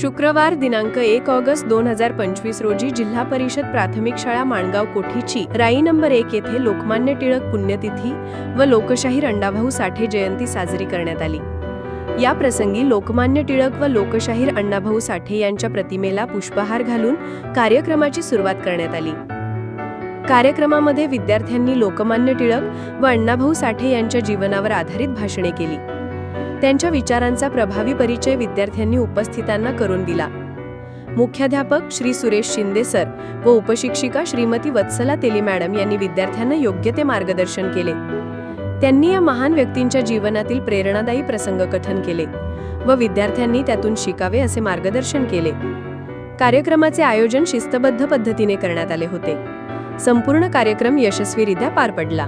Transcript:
शुक्रवार दिनांक एक ऑगस्ट दोन हजार पंचवीस रोजी जिल्हा परिषद प्राथमिक शाळा माणगाव कोठीची राई नंबर एक येथे लोकमान्य टिळक पुण्यतिथी व लोकशाहीर अण्णाभाऊ साठे जयंती साजरी करण्यात आली. या प्रसंगी लोकमान्य टिळक व लोकशाहीर अण्णाभाऊ साठे यांच्या प्रतिमेला पुष्पहार घालून कार्यक्रमाची सुरुवात करण्यात आली. कार्यक्रमामध्ये विद्यार्थ्यांनी लोकमान्य टिळक व अण्णाभाऊ साठे यांच्या जीवनावर आधारित भाषणे केली. त्यांच्या विचारांचा प्रभावी परिचय विद्यार्थ्यांनी उपस्थितांना करून दिला. मुख्याध्यापक श्री सुरेश शिंदे सर व उपशिक्षिका श्रीमती वत्सला तेली मॅडम यांनी विद्यार्थ्यांना योग्य ते मार्गदर्शन केले. त्यांनी या महान व्यक्तींच्या जीवनातील प्रेरणादायी प्रसंग कथन केले व विद्यार्थ्यांनी त्यातून शिकावे असे मार्गदर्शन केले. कार्यक्रमाचे आयोजन शिस्तबद्ध पद्धतीने करण्यात आले होते. संपूर्ण कार्यक्रम यशस्वीरित्या पार पडला.